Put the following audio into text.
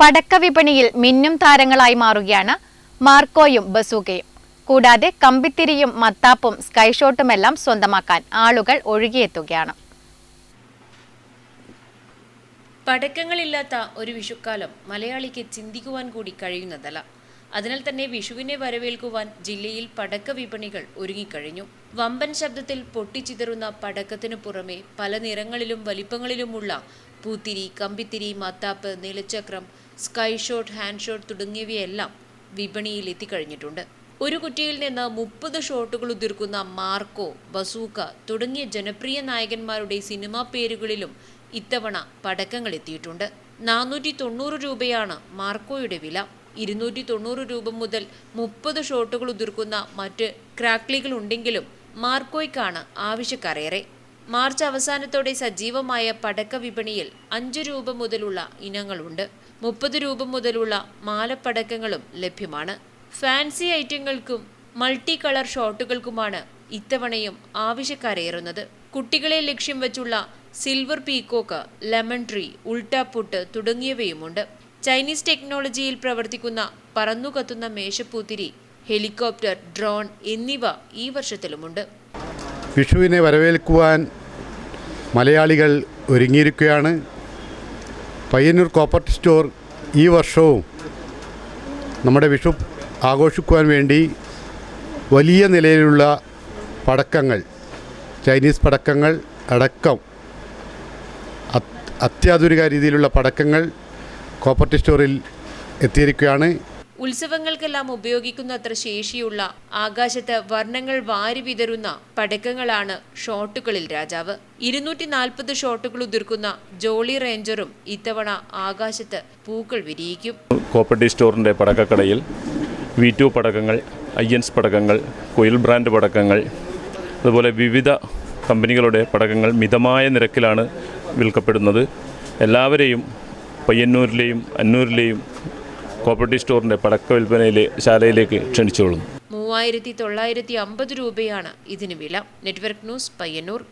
പടക്ക വിപണിയിൽ മിന്നും താരങ്ങളായി മാറുകയാണ് മാർക്കോയും ബസൂക്കയും കൂടാതെ കമ്പിത്തിരിയും മത്താപ്പും സ്കൈഷോട്ടുമെല്ലാം സ്വന്തമാക്കാൻ ആളുകൾ ഒഴുകിയെത്തുകയാണ്. പടക്കങ്ങളില്ലാത്ത ഒരു വിഷുക്കാലം മലയാളിക്ക് ചിന്തിക്കുവാൻ കൂടി കഴിയുന്നതല്ല. അതിനാൽ തന്നെ വിഷുവിനെ വരവേൽക്കുവാൻ ജില്ലയിൽ പടക്ക വിപണികൾ ഒരുങ്ങിക്കഴിഞ്ഞു. വമ്പൻ ശബ്ദത്തിൽ പൊട്ടിച്ചിതറുന്ന പടക്കത്തിനു പുറമെ പല നിറങ്ങളിലും വലിപ്പങ്ങളിലുമുള്ള പൂത്തിരി കമ്പിത്തിരി മത്താപ്പ് നിലച്ചക്രം സ്കൈ ഷോട്ട് ഹാൻഡ് ഷോട്ട് തുടങ്ങിയവയെല്ലാം വിപണിയിൽ എത്തിക്കഴിഞ്ഞിട്ടുണ്ട് ഒരു കുറ്റിയിൽ നിന്ന് മുപ്പത് ഷോട്ടുകൾ ഉതിർക്കുന്ന മാർക്കോ ബസൂക്ക തുടങ്ങിയ ജനപ്രിയ നായകന്മാരുടെ സിനിമാ പേരുകളിലും ഇത്തവണ പടക്കങ്ങൾ എത്തിയിട്ടുണ്ട് നാനൂറ്റി തൊണ്ണൂറ് രൂപയാണ് മാർക്കോയുടെ വില. ഇരുന്നൂറ്റി തൊണ്ണൂറ് രൂപ മുതൽ മുപ്പത് ഷോട്ടുകൾ ഉതിർക്കുന്ന മറ്റ് ക്രാക്ലികൾ ഉണ്ടെങ്കിലും മാർക്കോയ്ക്കാണ് ആവശ്യക്കാരേറെ. മാർച്ച് അവസാനത്തോടെ സജീവമായ പടക്ക വിപണിയിൽ അഞ്ച് രൂപ മുതലുള്ള ഇനങ്ങളുണ്ട്. മുപ്പത് രൂപ മുതലുള്ള മാലപ്പടക്കങ്ങളും ലഭ്യമാണ്. ഫാൻസി ഐറ്റങ്ങൾക്കും മൾട്ടി കളർ ഷോട്ടുകൾക്കുമാണ് ഇത്തവണയും ആവശ്യക്കാരേറുന്നത്. കുട്ടികളെ ലക്ഷ്യം വെച്ചുള്ള സിൽവർ പീക്കോക്ക് ലെമൺ ട്രീ ഉൾട്ടാപ്പുട്ട് തുടങ്ങിയവയുമുണ്ട്. ചൈനീസ് ടെക്നോളജിയിൽ പ്രവർത്തിക്കുന്ന പറന്നുകത്തുന്ന മേശപ്പൂത്തിരി ഹെലികോപ്റ്റർ ഡ്രോൺ എന്നിവ ഈ വർഷത്തിലുമുണ്ട്. വിഷുവിനെ വരവേൽക്കുവാൻ മലയാളികൾ ഒരുങ്ങിയിരിക്കുകയാണ്. പയ്യന്നൂർ കോപ്പർട്ട് സ്റ്റോർ ഈ വർഷവും നമ്മുടെ വിഷു ആഘോഷിക്കുവാൻ വേണ്ടി വലിയ നിലയിലുള്ള പടക്കങ്ങൾ ചൈനീസ് പടക്കങ്ങൾ അടക്കം അത്- അത്യാധുനിക രീതിയിലുള്ള പടക്കങ്ങൾ കോപ്പർട്ടി സ്റ്റോറിൽ എത്തിയിരിക്കുകയാണ്. ഉത്സവങ്ങൾക്കെല്ലാം ഉപയോഗിക്കുന്നത്ര ശേഷിയുള്ള ആകാശത്ത് വർണങ്ങൾ വാരി വിതരുന്ന പടക്കങ്ങളാണ് ഷോട്ടുകളിൽ രാജാവ്. ഇരുന്നൂറ്റി നാൽപ്പത് ഷോട്ടുകൾ ഉതിർക്കുന്ന ജോളി റേഞ്ചറും ഇത്തവണ ആകാശത്ത് പൂക്കൾ വിരിയിക്കും. കോപ്പർട്ടി സ്റ്റോറിന്റെ പടക്കക്കടയിൽ വി ടു പടക്കങ്ങൾ അയ്യൻസ് പടക്കങ്ങൾ കൊയിൽ ബ്രാൻഡ് പടക്കങ്ങൾ അതുപോലെ വിവിധ കമ്പനികളുടെ പടക്കങ്ങൾ മിതമായ നിരക്കിലാണ് വിൽക്കപ്പെടുന്നത്. എല്ലാവരെയും പയ്യന്നൂരിലെയും അന്നൂരിലെയും കോപ്പർട്ടി സ്റ്റോറിന്റെ പടക്ക വിൽപ്പനയിലെ ശാലയിലേക്ക് ക്ഷണിച്ചോളും. മൂവായിരത്തി തൊള്ളായിരത്തി അമ്പത് രൂപയാണ് ഇതിന് വില. Network news Payyanur.